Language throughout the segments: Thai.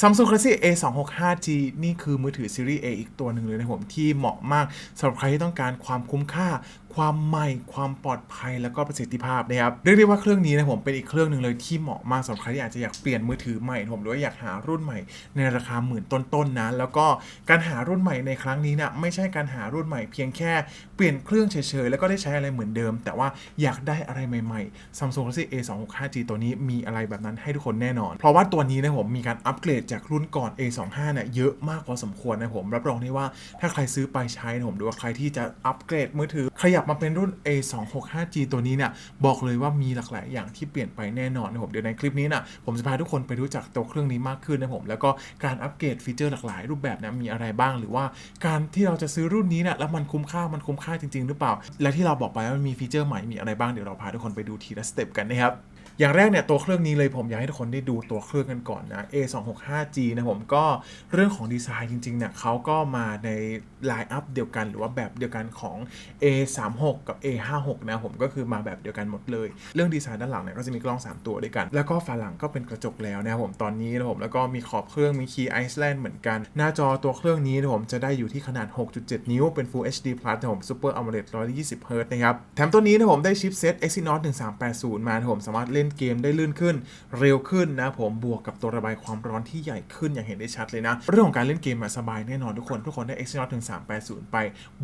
Samsung Galaxy A265G นี่คือมือถือซีรีส์ A อีกตัวหนึ่งเลยนะผมที่เหมาะมากสำหรับใครที่ต้องการความคุ้มค่า ความใหม่ ความปลอดภัยแล้วก็ประสิทธิภาพนะครับเรียกได้ว่าเครื่องนี้นะผมเป็นอีกเครื่องหนึ่งเลยที่เหมาะมากสำหรับใครที่อาจจะอยากเปลี่ยนมือถือใหม่ผมหรือว่าอยากหารุ่นใหม่ ในราคาหมื่นต้นๆนะแล้วก็การหารุ่นใหม่ในครั้งนี้นะไม่ใช่การหารุ่นใหม่เพียงแค่เปลี่ยนเครื่องเฉยๆแล้วก็ได้ใช้อะไรเหมือนเดิม แต่ว่าอยากได้อะไรใหม่ๆ Samsung Galaxy A265G ตัวนี้มีอะไรแบบนั้นให้ทุกคนแน่นอน เพราะว่าตัวนี้นะผมมีการอัปเกรดจากรุ่นก่อน A25 เนี่ยเยอะมากพอสมควรนะผม รับรองได้ว่าถ้าใครซื้อไปใช้นะผมหรือว่าใครที่จะอัปเกรดมือถือ ขยับมาเป็นรุ่น A265G ตัวนี้เนี่ยบอกเลยว่ามีหลากหลายอย่างที่เปลี่ยนไปแน่นอนนะผมเดี๋ยวในคลิปนี้นะผมจะพาทุกคนไปรู้จักตัวเครื่องนี้มากขึ้นนะผมแล้วก็การอัปเกรดฟีเจอร์หลากหลายรูปแบบนะมีอะไรบ้าง หรือว่าการที่เราจะซื้อรุ่นนี้เนี่ยแล้วมันคุ้มค่ามันคุ้มค่าจริง ๆ หรือเปล่า และที่เราบอกไปว่ามันมีฟีเจอร์ใหม่มีอะไรบ้างเดี๋ยวเราพาทุกคนไปดูทีละสเต็ปกันนะครับ อย่างแรกเนี่ยตัวเครื่องนี้เลยผมอยากให้ทุกคนได้ดูตัวเครื่องกันก่อนนะ A265G นะผมก็เรื่องของดีไซน์จริงๆเนี่ยเขาก็มาในไลน์อัพเดียวกัน หรือว่าแบบเดียวกันของ A36 กับ A56 นะผมก็คือมาแบบเดียวกันหมดเลย เรื่องดีไซน์ด้านหลังเนี่ยก็จะมีกล้อง 3 ตัวด้วยกัน แล้วก็ฝาหลังก็เป็นกระจกแล้วนะผมตอนนี้นะผมแล้วก็มีขอบเครื่องมีคีย์ไอซ์แลนด์เหมือนกัน หน้าจอตัวเครื่องนี้นะผมจะได้อยู่ที่ขนาด 6.7 นิ้วเป็น Full HD Plus นะผม Super AMOLED 120 Hz นะครับแถมตัวนี้นะผมได้ชิปเซ็ต Exynos 1380 มานะผมสามารถเล่นเกมได้ลื่นขึ้น เร็วขึ้นนะผมบวกกับตัวระบายความร้อนที่ใหญ่ขึ้นอย่างเห็นได้ชัดเลยนะ เรื่องของการเล่นเกมสบายแน่นอนทุกคนทุกคนได้ Exynos 1380 ไป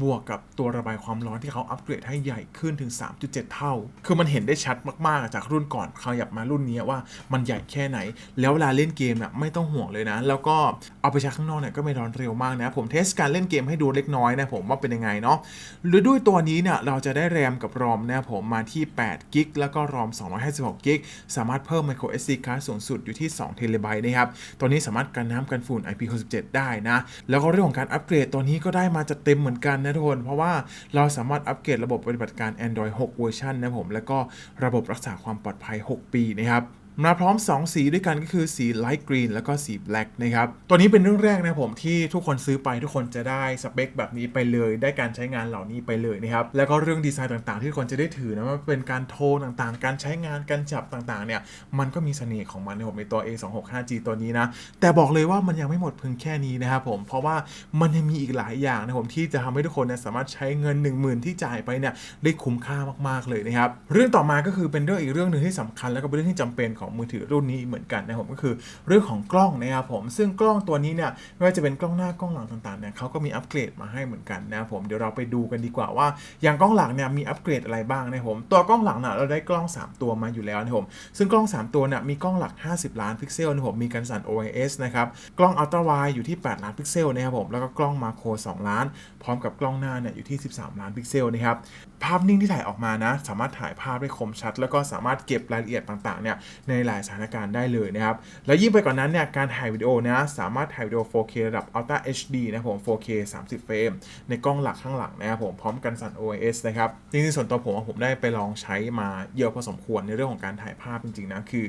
บวกกับตัวระบายความร้อนที่เขาอัปเกรดให้ใหญ่ขึ้นถึง 3.7 เท่า คือมันเห็นได้ชัดมากๆ จากรุ่นก่อนขยับมารุ่นนี้ว่ามันใหญ่แค่ไหน แล้วเวลาเล่นเกมน่ะไม่ต้องห่วงเลยนะ แล้วก็เอาไปใช้ข้างนอกเนี่ยก็ไม่ร้อนเร็วมากนะ ผมเทสการเล่นเกมให้ดูเล็กน้อยนะผมว่าเป็นยังไงเนาะหรือด้วยตัวนี้เนี่ยเราจะได้แรมกับรอมนะผมมาที่8กิกแล้วก็รอม256กิกสามารถเพิ่ม micro SD card สูงสุดอยู่ที่2 t b นะครับตัวนี้สามารถกันน้ำกันฝุ่น IP67 ได้นะ แล้วก็เรื่องของการอัปเกรดตัวนี้ก็ได้มาจัดเต็มเหมือนกันนะทุกคน เพราะว่าเราสามารถอัปเกรดระบบปฏิบัติการ Android 6 เวอร์ชันนะผม แล้วก็ระบบรักษาความปลอดภัย 6 ปีนะครับ มาพร้อม 2 สีด้วยกันก็คือสี light green แล้วก็สี black นะครับ ตัวนี้เป็นเรื่องแรกนะผมที่ทุกคนซื้อไปทุกคนจะได้สเปคแบบนี้ไปเลย ได้การใช้งานเหล่านี้ไปเลยนะครับ แล้วก็เรื่องดีไซน์ต่างๆ ที่ทุกคนจะได้ถือนะว่าเป็นการโทนต่างๆ การใช้งานการจับต่างๆเนี่ยมันก็มีเสน่ห์ของมันในผมในตัว A265G ตัวนี้นะแต่บอกเลยว่ามันยังไม่หมดเพียงแค่นี้นะครับผมเพราะว่ามันยังมีอีกหลายอย่างนะผมที่จะทำให้ทุกคนเนี่ยสามารถใช้เงิน 1 0,000 ที่จ่ายไปเนี่ยได้คุ้มค่ามากๆเลยนะครับเรื่องต่อมาก็คือเป็นเรื่องอีกเรื่องหนึ่งที่สำคัญแล้วก็เป็นเรื่องที่จำเป็นของมือถือรุ่นนี้เหมือนกันนะผมก็คือเรื่องของกล้องนะครับผมซึ่งกล้องตัวนี้เนี่ยไม่ว่าจะเป็นกล้องหน้ากล้องหลังต่างๆเนี่ยเขาก็มีอัปเกรดมาให้เหมือนกันนะครับผมเดี๋ยวเราไปดูกันดีกว่าว่า อย่างกล้องหลังเนี่ยมีอัปเกรดอะไรบ้างนะครับผมตัวกล้องหลังเนี่ยเราได้กล้อง 3 ตัวมาอยู่แล้วนะครับผมซึ่งกล้อง 3 ตัวเนี่ยมีกล้องหลัก 50 ล้านพิกเซลนะครับผมมีกันสั่น OIS นะครับกล้องอัลตร้าไวอยู่ที่ 8 ล้านพิกเซลนะครับผมแล้วก็กล้องมาโคร2ล้าน พร้อมกับกล้องหน้าเนี่ยอยู่ที่ 13 ล้านพิกเซลนะครับภาพนิ่งที่ถ่ายออกมานะ สามารถถ่ายภาพได้คมชัด แล้วก็สามารถเก็บรายละเอียดต่างๆเนี่ยในในหลายสถานการณ์ได้เลยนะครับ แล้วยิ่งไปกว่านนั้นเนี่ยการถ่ายวิดีโอนะสามารถถ่ายวิดีโอ 4K ระดับ Ultra HD นะผม 4K 30 เฟรมในกล้องหลักข้างหลังนะครับผมพร้อมกันสั่น OIS นะครับจริงๆส่วนตัวผมผมได้ไปลองใช้มาเยอะพอสมควรในเรื่องของการถ่ายภาพจริงๆนะคือ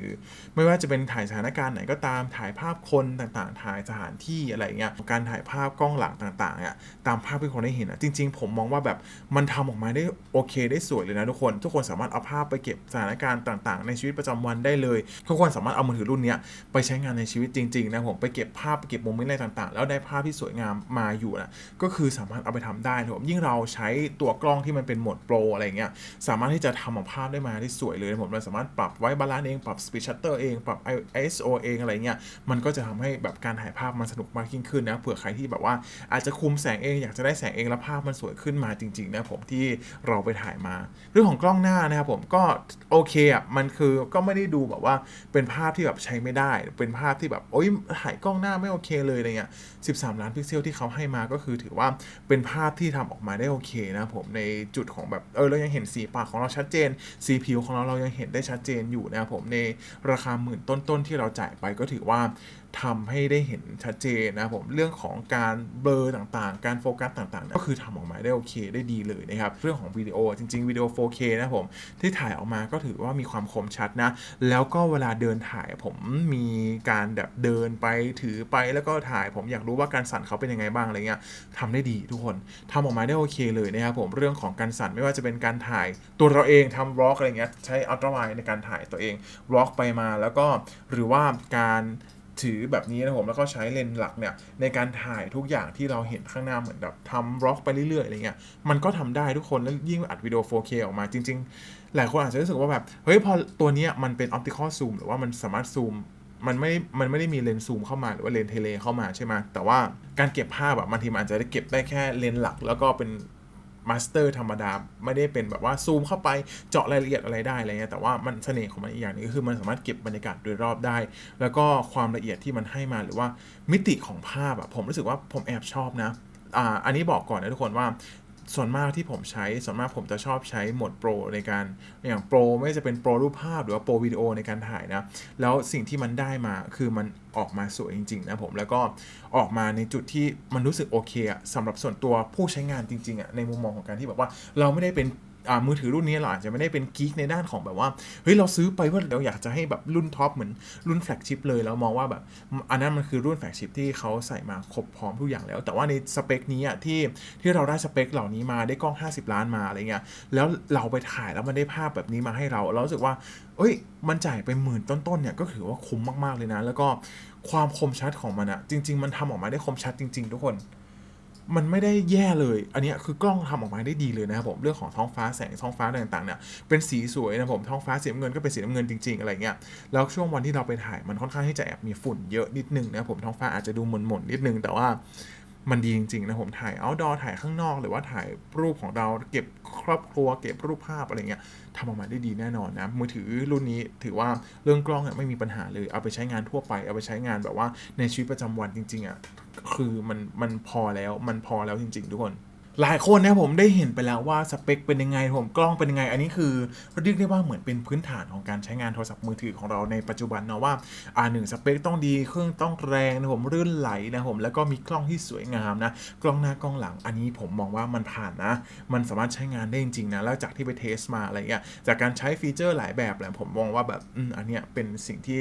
ไม่ว่าจะเป็นถ่ายสถานการณ์ไหนก็ตามถ่ายภาพคนต่างๆ ถ่ายสถานที่อะไรเงี้ยการถ่ายภาพกล้องหลังต่างๆเนี่ยตามภาพที่คนได้เห็นอะจริง ๆ ผมมองว่าแบบมันทำออกมาได้โอเคได้สวยเลยนะทุกคน ทุกคนสามารถเอาภาพไปเก็บสถานการณ์ต่าง ๆ ในชีวิตประจำวันได้เลยทุกคนสามารถเอามือถือรุ่นนี้ไปใช้งานในชีวิตจริงๆนะผมไปเก็บภาพไปเก็บโมเมนต์อะไรต่างๆ แล้วได้ภาพที่สวยงามมาอยู่นะก็คือสามารถเอาไปทำได้นะผมยิ่งเราใช้ตัวกล้องที่มันเป็นโหมดโปรอะไรเงี้ยสามารถที่จะทำออกภาพได้มาได้สวยเลยนะผมเราสามารถปรับไว้บาลานซ์เองปรับ speed shutter เองปรับ ISO เองอะไรเงี้ยมันก็จะทำให้แบบการถ่ายภาพมันสนุกมากยิ่งขึ้นนะเผื่อใครที่แบบว่าอาจจะคุมแสงเองอยากจะได้แสงเองแล้วภาพมันสวยขึ้นมาจริงๆนะผมที่เราไปถ่ายมา เรื่องของกล้องหน้านะครับผมก็โอเคอะมันคือก็ไม่ได้ดูแบบว่าเป็นภาพที่แบบใช้ไม่ได้ เป็นภาพที่แบบโอ้ยถ่ายกล้องหน้าไม่โอเคเลยอะไรเงี้ย13 ล้านพิกเซลที่เขาให้มาก็คือถือว่าเป็นภาพที่ทำออกมาได้โอเคนะผมในจุดของแบบเออเรายังเห็นสีปากของเราชัดเจน สีผิวของเราเรายังเห็นได้ชัดเจนอยู่นะครับผมในราคาหมื่นต้นๆที่เราจ่ายไปก็ถือว่า ทำให้ได้เห็นชัดเจนนะครับผมเรื่องของการเบลอต่างๆ การโฟกัสต่างๆ ก็คือทำออกมาได้โอเคได้ดีเลยนะครับ เรื่องของวิดีโอจริงๆวิดีโอ 4K นะผมที่ถ่ายออกมาก็ถือว่ามีความคมชัดนะ แล้วก็เวลาเดินถ่ายผมมีการแบบเดินไปถือไปแล้วก็ถ่ายผมอยากรู้ว่าการสั่นเขาเป็นยังไงบ้างอะไรเงี้ยทำได้ดีทุกคนทำออกมาได้โอเคเลยนะครับผมเรื่องของการสั่นไม่ว่าจะเป็นการถ่ายตัวเราเองทำบล็อกอะไรเงี้ยใช้อัลตร้าไวในการถ่ายตัวเองบล็อกไปมาแล้วก็หรือว่าการ ถือแบบนี้นะผมแล้วก็ใช้เลนส์หลักเนี่ยในการถ่ายทุกอย่างที่เราเห็นข้างหน้าเหมือนแบบทำบล็อกไปเรื่อยๆอะไรเงี้ยมันก็ทำได้ทุกคนแล้วยิ่งอัดวิดีโอ 4K ออกมาจริง ๆ หลายคนอาจจะรู้สึกว่าแบบเฮ้ยพอตัวนี้มันเป็น optical zoom หรือว่ามันสามารถซูมมันไม่ มันไม่ได้มีเลนส์ซูมเข้ามาหรือว่าเลนส์เทเลเข้ามาใช่ไหมแต่ว่าการเก็บภาพอะบางทีมันอาจจะได้เก็บได้แค่เลนส์หลัก แล้วก็เป็น มาสเตอร์ธรรมดา ไม่ได้เป็นแบบว่าซูมเข้าไปเจาะรายละเอียดอะไรได้อะไรเงี้ยแต่ว่ามันเสน่ห์ของมันอีกอย่างนึงก็คือมันสามารถเก็บบรรยากาศโดยรอบได้ แล้วก็ความละเอียดที่มันให้มาหรือว่ามิติของภาพอะผมรู้สึกว่าผมแอบชอบนะอ่าอันนี้บอกก่อนนะทุกคนว่า ส่วนมากที่ผมใช้ ส่วนมากผมจะชอบใช้โหมดโปรในการอย่างโปรไม่ว่าจะเป็นโปรรูปภาพหรือว่าโปรวิดีโอในการถ่ายนะ แล้วสิ่งที่มันได้มาคือมันออกมาสวยจริง ๆ นะผม แล้วก็ออกมาในจุดที่มันรู้สึกโอเคอะสำหรับส่วนตัวผู้ใช้งานจริงๆอะในมุมมองของการที่แบบว่าเราไม่ได้เป็น มือถือรุ่นนี้เราอาจจะไม่ได้เป็นกิ๊กในด้านของแบบว่าเฮ้ยเราซื้อไปว่าเราอยากจะให้แบบรุ่นท็อปเหมือนรุ่นแฟลกชิพเลยแล้วมองว่าแบบอันนั้นมันคือรุ่นแฟลกชิพที่เขาใส่มาครบพร้อมทุกอย่างแล้ว แต่ว่าในสเปคนี้อะที่ที่เราได้สเปคเหล่านี้มาได้กล้อง 50 ล้านมาอะไรเงี้ยแล้วเราไปถ่ายแล้วมันได้ภาพแบบนี้มาให้เราเรารู้สึกว่าเอ้ย มันจ่ายไปหมื่นต้นๆเนี่ยก็ถือว่าคุ้มมากๆเลยนะ แล้วก็ความคมชัดของมันอะจริง ๆ มันทำออกมาได้คมชัดจริง ๆ ทุกคน มันไม่ได้แย่เลย อันนี้คือกล้องทำออกมาได้ดีเลยนะครับผม เรื่องของท้องฟ้าแสงท้องฟ้าอะไรต่างๆเนี่ย เป็นสีสวยนะผม ท้องฟ้าสีน้ำเงินก็เป็นสีน้ำเงินจริงๆอะไรเงี้ย แล้วช่วงวันที่เราไปถ่ายมันค่อนข้างที่จะแอบมีฝุ่นเยอะนิดนึงนะครับผม ท้องฟ้าอาจจะดูหม่นๆนิดนึง แต่ว่ามันดีจริงๆนะผม ถ่าย outdoor ถ่ายข้างนอก หรือว่าถ่ายรูปของเรา เก็บครอบครัว เก็บรูปภาพอะไรเงี้ยทำออกมาได้ดีแน่นอนนะ มือถือรุ่นนี้ถือว่าเรื่องกล้องเนี่ยไม่มีปัญหาเลย เอาไปใช้งานทั่วไป เอาไปใช้งานแบบว่าในชีวิตประจำวันจริงๆอะ คือมันมันพอแล้วมันพอแล้วจริง ๆ ทุกคน หลายคนนะผมได้เห็นไปแล้วว่าสเปคเป็นยังไงผมกล้องเป็นยังไง อันนี้คือเรียกได้ว่าเหมือนเป็นพื้นฐานของการใช้งานโทรศัพท์มือถือของเราในปัจจุบันเนาะว่าอ่าหนึ่งสเปคต้องดีเครื่องต้องแรงนะผมรื่นไหลนะผมแล้วก็มีกล้องที่สวยงามนะกล้องหน้ากล้องหลัง อันนี้ผมมองว่ามันผ่านนะ มันสามารถใช้งานได้จริงๆนะแล้วจากที่ไปเทสมาอะไรเงี้ยจากการใช้ฟีเจอร์หลายแบบแหละผมมองว่าแบบอืมอันเนี้ยเป็นสิ่งที่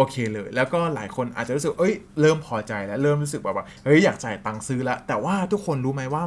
โอเคเลย แล้วก็หลายคนอาจจะรู้สึกเอ้ยเริ่มพอใจแล้วเริ่มรู้สึกแบบว่าเฮ้ยอยากจ่ายตังค์ซื้อแล้วแต่ว่าทุกคนรู้ไหมว่า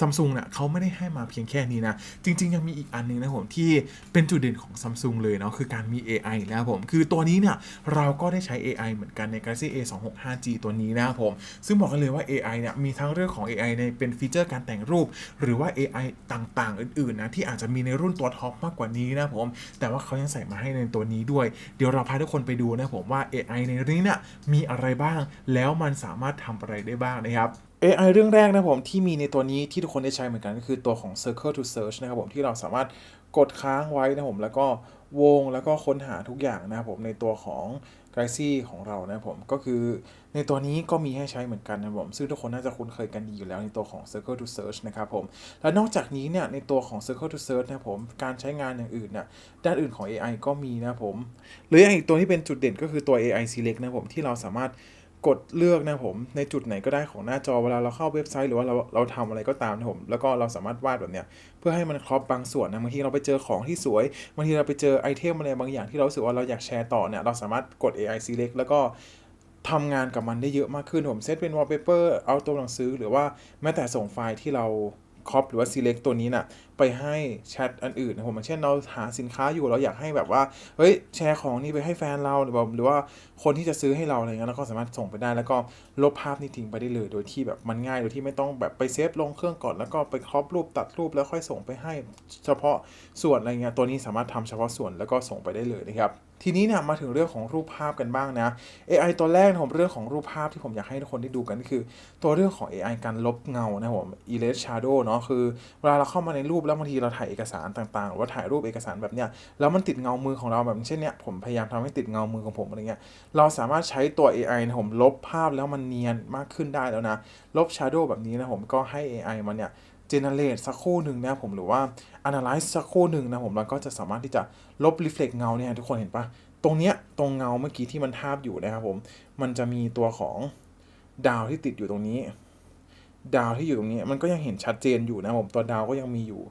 ซัมซุงเนี่ยเขาไม่ได้ให้มาเพียงแค่นี้นะ จริง ๆ ยังมีอีกอันหนึงนะผมที่เป็นจุดเด่นของซัมซุงเลยเนาะคือการมี AI นะครับผม คือตัวนี้เนี่ยเราก็ได้ใช้ AI เหมือนกันใน Galaxy A 2 6 5 G ตัวนี้นะผม ซึ่งบอกกันเลยว่า AI เนี่ยมีทั้งเรื่องของ AI ในเป็นฟีเจอร์การแต่งรูป หรือว่า AI ต่างๆ อื่นๆนะที่อาจจะมีในรุ่นตัวท็อปมากกว่านี้นะผม แต่ว่าเขายังใส่มาให้ในตัวนี้ด้วย เดี๋ยวเราพาทุกคนไปดูนะผมว่า AI ในนี้เนี่ยมีอะไรบ้าง แล้วมันสามารถทำอะไรได้บ้างนะครับ AI เรื่องแรกนะผมที่มีในตัวนี้ที่ทุกคนได้ใช้เหมือนกันก็คือตัวของ Circle to Search นะครับผมที่เราสามารถกดค้างไว้นะผมแล้วก็วงแล้วก็ค้นหาทุกอย่างนะครับผมในตัวของ Galaxy ของเรานะผมก็คือในตัวนี้ก็มีให้ใช้เหมือนกันนะผมซึ่งทุกคนน่าจะคุ้นเคยกันดีอยู่แล้วในตัวของ Circle to Search นะครับผม และนอกจากนี้เนี่ยในตัวของ Circle to Search นะผมการใช้งานอย่างอื่นเนี่ยด้านอื่นของ AI ก็มีนะผม หรืออีกตัวที่เป็นจุดเด่นก็คือตัว AI Select นะผมที่เราสามารถ กดเลือกนะผมในจุดไหนก็ได้ของหน้าจอเวลาเราเข้าเว็บไซต์หรือว่าเราเราทำอะไรก็ตามนะผมแล้วก็เราสามารถวาดแบบเนี้ยเพื่อให้มันครอบบางส่วนนะบางทีเราไปเจอของที่สวยบางทีเราไปเจอไอเทมอะไรบางอย่างที่เราสึกว่าเราอยากแชร์ต่อเนี่ยเราสามารถกด AI Select แล้วก็ทำงานกับมันได้เยอะมากขึ้นผมเซตเป็น wallpaper เอาตัวหนังสือหรือว่าแม้แต่ส่งไฟล์ที่เราครอปหรือว่า select ตัวนี้น่ะ ไปให้แชทอันอื่นนะผมเช่นเราหาสินค้าอยู่เราอยากให้แบบว่าเฮ้ยแชร์ของนี้ไปให้แฟนเราหรือแบบหรือว่าคนที่จะซื้อให้เราอะไรเงี้ยแล้วก็สามารถส่งไปได้ แล้วก็ลบภาพนี้ทิ้งไปได้เลย โดยที่แบบมันง่ายโดยที่ไม่ต้องแบบไปเซฟลงเครื่องก่อนแล้วก็ไปครอปรูปตัดรูปแล้วค่อยส่งไปให้เฉพาะส่วนอะไรเงี้ยตัวนี้สามารถทำเฉพาะส่วนแล้วก็ส่งไปได้เลยนะครับทีนี้เนี่ยมาถึงเรื่องของรูปภาพกันบ้างนะ AI ตัวแรกผมเรื่องของรูปภาพที่ผมอยากให้ทุกคนได้ดูกันคือ ตัวเรื่องของ AI การลบเงานะผม erase shadow เนาะคือเวลาเราเข้ามาในรูปแล้วบางทีเราถ่ายเอกสารต่างๆหรือว่าถ่ายรูปเอกสารแบบเนี้ยแล้วมันติดเงามือของเราแบบเช่นเนี้ยผมพยายามทำให้ติดเงามือของผมอะไรเงี้ยเราสามารถใช้ตัว AI นะผมลบภาพแล้วมันเนียนมากขึ้นได้แล้วนะ ลบ shadow แบบนี้นะผมก็ให้ AI มันเนี่ย generate สักครู่หนึ่งนะผมหรือว่า analyze สักครู่หนึ่งนะผมแล้วก็จะสามารถที่จะลบ reflect เงาเนี่ยทุกคนเห็นปะตรงเนี้ยตรงเงาเมื่อกี้ที่มันทาบอยู่นะครับผมมันจะมีตัวของดาวที่ติดอยู่ตรงนี้ ดาวที่อยู่ตรงนี้มันก็ยังเห็นชัดเจนอยู่นะผมตัวดาวก็ยังมีอยู่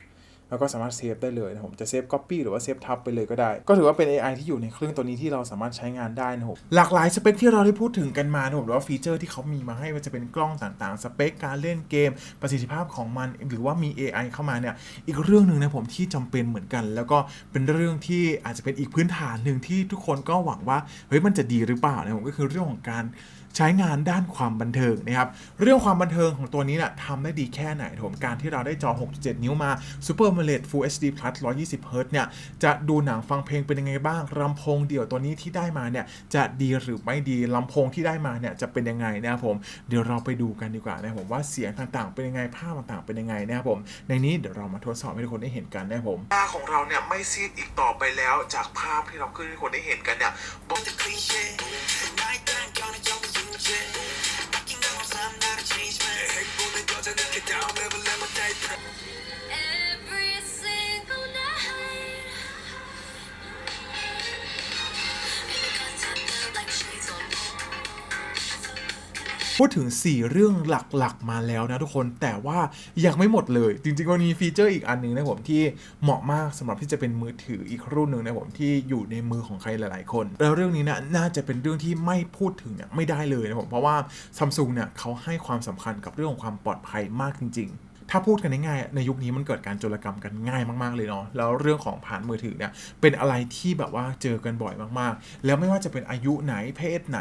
แล้วก็สามารถเซฟได้เลยนะผมจะเซฟ Copy หรือว่าเซฟทับไปเลยก็ได้ ก็ถือว่าเป็น AI ที่อยู่ในเครื่องตัวนี้ที่เราสามารถใช้งานได้นะครับหลากหลายสเปคที่เราได้พูดถึงกันมานะครับหรือว่าฟีเจอร์ที่เขามีมาให้ว่าจะเป็นกล้องต่างๆ สเปคการเล่นเกม ประสิทธิภาพของมัน หรือว่ามี AI เข้ามาเนี่ยอีกเรื่องหนึ่งนะผมที่จำเป็นเหมือนกัน แล้วก็เป็นเรื่องที่อาจจะเป็นอีกพื้นฐานหนึ่งที่ทุกคนก็หวังว่าเฮ้ยมันจะดีหรือเปล่านะผมก็คือเรื่องของการ ใช้งานด้านความบันเทิงนะครับเรื่องความบันเทิงของตัวนี้นะทำได้ดีแค่ไหนผมการที่เราได้จอ 6.7 นิ้วมา Super m o l e d Full HD Plus 120 Hz เนี่ยจะดูหนังฟังเพลงเป็นยังไงบ้างลำโพงเดี่ยวตัวนี้ที่ได้มาเนี่ยจะดีหรือไม่ดีลำโพงที่ได้มาเนี่ยจะเป็นยังไงนะครับผมเดี๋ยวเราไปดูกันดีกว่านะผมว่าเสียงต่างๆ เป็นยังไงภาพต่างๆเป็นยังไงนะครับผมในนี้เดี๋ยวเรามาทดสอบให้ทุกคนได้เห็นกันนะครับผมตาของเราเนี่ยไม่ซีดอีกต่อไปแล้วจากภาพที่เราขึ้นให้ทุกคนได้เห็นกันเนี่ย 제. พูดถึง 4 เรื่องหลักๆ มาแล้วนะทุกคนแต่ว่ายังไม่หมดเลย จริงๆก็มีฟีเจอร์อีกอันหนึงนะผมที่เหมาะมากสำหรับที่จะเป็นมือถืออีกรุ่นหนึ่งนะผมที่อยู่ในมือของใครหลายๆ คน แล้วเรื่องนี้นะน่าจะเป็นเรื่องที่ไม่พูดถึงเนี่ยไม่ได้เลยนะผมเพราะว่าซัมซุงเนี่ยเขาให้ความสำคัญกับเรื่องของความปลอดภัยมากจริง ๆ ถ้าพูดกันง่ายๆในยุคนี้มันเกิดการโจรกรรมกันง่ายมากๆเลยเนาะแล้วเรื่องของผ่านมือถือเนี่ยเป็นอะไรที่แบบว่าเจอกันบ่อยมากๆ แล้วไม่ว่าจะเป็นอายุไหนเพศไหน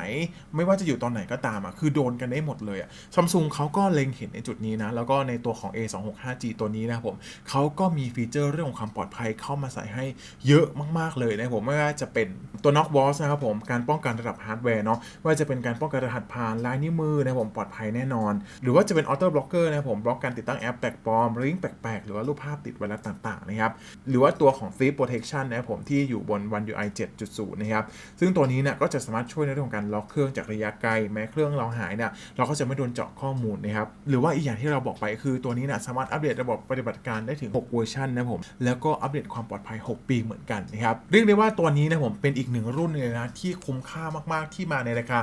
ไม่ว่าจะอยู่ตอนไหนก็ตามอะคือโดนกันได้หมดเลยอะซัมซุงเขาก็เล็งเห็นในจุดนี้นะแล้วก็ในตัวของ A265G ตัวนี้นะครับผมเขาก็มีฟีเจอร์เรื่องของความปลอดภัยเข้ามาใส่ให้เยอะมากๆเลยนะผมไม่ว่าจะเป็น ตัว Knock Walls นะครับผมการป้องกันระดับฮาร์ดแวร์เนาะว่าจะเป็นการป้องกันรหัสผ่านลายนิ้วมือนะผมปลอดภัยแน่นอน หรือว่าจะเป็น Auto Blocker นะครับผมบล็อกการติดตั้งแอปแปลกปลอมลิงก์แปลกๆ หรือว่ารูปภาพติดไวรัสต่างๆนะครับหรือว่าตัวของ Thief Protection นะครับผมที่อยู่บน One UI 7.0 นะครับซึ่งตัวนี้เนี่ยก็จะสามารถช่วยในเรื่องของการล็อกเครื่องจากระยะไกลแม้เครื่องเราหายเนี่ยเราก็จะไม่โดนเจาะข้อมูลนะครับหรือว่าอีกอย่างที่เราบอกไปคือตัวนี้เนี่ยสามารถอัปเดตระบบปฏิบัติการได้ถึง 6 เวอร์ชันนะผมแล้วก็อัปเดตความปลอดภัย 6 ปีเหมือนกันนะครับเรียกได้ว่าตัวนี้นะผมเป็นอีกหนึ่งรุ่นเลยนะที่คุ้มค่ามากๆที่มาในราคา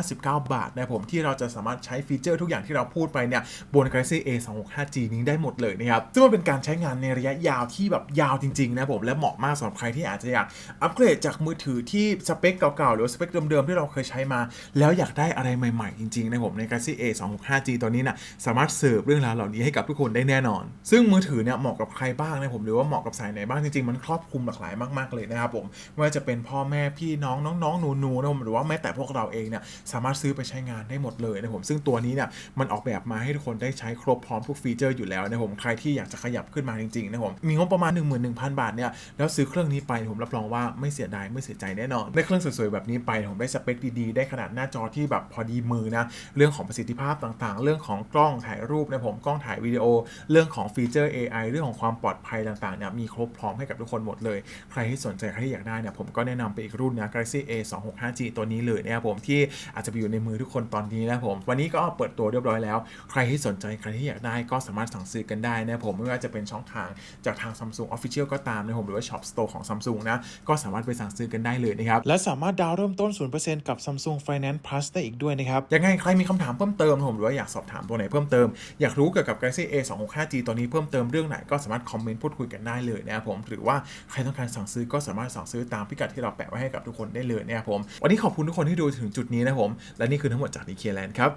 1999 บาทนะครับผมที่เราจะสามารถใช้ฟีเจอร์ทุกอย่างที่เราพูดไปเนี่ยบน Galaxy A265G นี้ได้หมดเลยนะครับซึ่งมันเป็นการใช้งานในระยะยาวที่แบบยาวจริงๆนะผมและเหมาะมากสำหรับใครที่อาจจะอยากอัปเกรดจากมือถือที่สเปคเก่าๆหรือสเปคเดิมๆที่เราเคยใช้มา แล้วอยากได้อะไรใหม่ๆจริงๆนะผมใน Galaxy A265G ตัวนี้นะสามารถเสิร์ฟเรื่องราวเหล่านี้ให้กับทุกคนได้แน่นอน ซึ่งมือถือเนี่ยเหมาะกับใครบ้างนะผมหรือว่าเหมาะกับสายไหนบ้างจริงๆมันครอบคลุมหลากหลายมากๆเลยนะครับผมว่าจะเป็นพ่อแม่พี่น้องน้องๆหนูๆนะผมหรือว่าแม้แต่พวกเราเองเนี่ยสามารถซื้อไปใช้งานได้หมดเลยนะผมซึ่งตัวนี้เนี่ยมันออกแบบมาให้ทุกคนได้ใช้ครบพร้อมทุกฟีเจอร์อยู่แล้วนะผมใครที่อยากจะขยับขึ้นมาจริงๆนะผมมีงบประมาณ 11,000 บาทเนี่ยแล้วซื้อเครื่องนี้ไปผมรับรองว่าไม่เสียดายไม่เสียใจแน่นอนได้เครื่องสวยๆแบบนี้ไปผมได้สเปคดีๆได้ขนาดหน้าจอที่แบบพอดีมือนะเรื่องของประสิทธิภาพต่างๆ เรื่องของกล้องถ่ายรูปนะผมกล้องถ่ายวิดีโอ เรื่องของฟีเจอร์ AI เรื่องของความปลอดภัยต่างๆเนี่ยมีครบพร้อมให้กับทุกคนหมดเลย ใครที่สนใจใครที่อยากได้เนี่ยผมก็แนะนำไปอีกรุ่นนะ Galaxy A265G ตัวนี้เลยนะครับผมที่อาจจะไปอยู่ในมือทุกคนตอนนี้นะผม วันนี้ก็เปิดตัวเรียบร้อยแล้ว ใครที่สนใจใครที่อยากได้ก็สามารถสั่งซื้อกันได้นะครับผมไม่ว่าจะเป็นช่องทางจากทาง Samsung Official ก็ตามนะผมหรือว่า Shop Store ของ Samsung นะก็สามารถไปสั่งซื้อกันได้เลยนะครับและสามารถดาวน์เริ่มต้น 0%กับ Samsung Finance Plus ได้อีกด้วยนะครับยังไงใครมีคำถามเพิ่มเติมผมหรือว่าอยากสอบถามตัวไหนเพิ่มเติมอยากรู้เกี่ยวกับ Galaxy A265G ตัวนี้เพิ่มเติมเรื่องไหนก็สามารถคอมเมนต์พูดคุยกันได้เลยนะครับผมหรือว่าใครต้องการสั่งซื้อก็สามารถสั่งซื้อตามพิกัดที่เราแปะไว้ให้กับทุกคนได้เลยนะครับผม วันนี้ขอบคุณทุกคนที่ดูถึงจุดนี้นะครับผม และนี่คือทั้งหมดจากดีเคแลนด์ครับ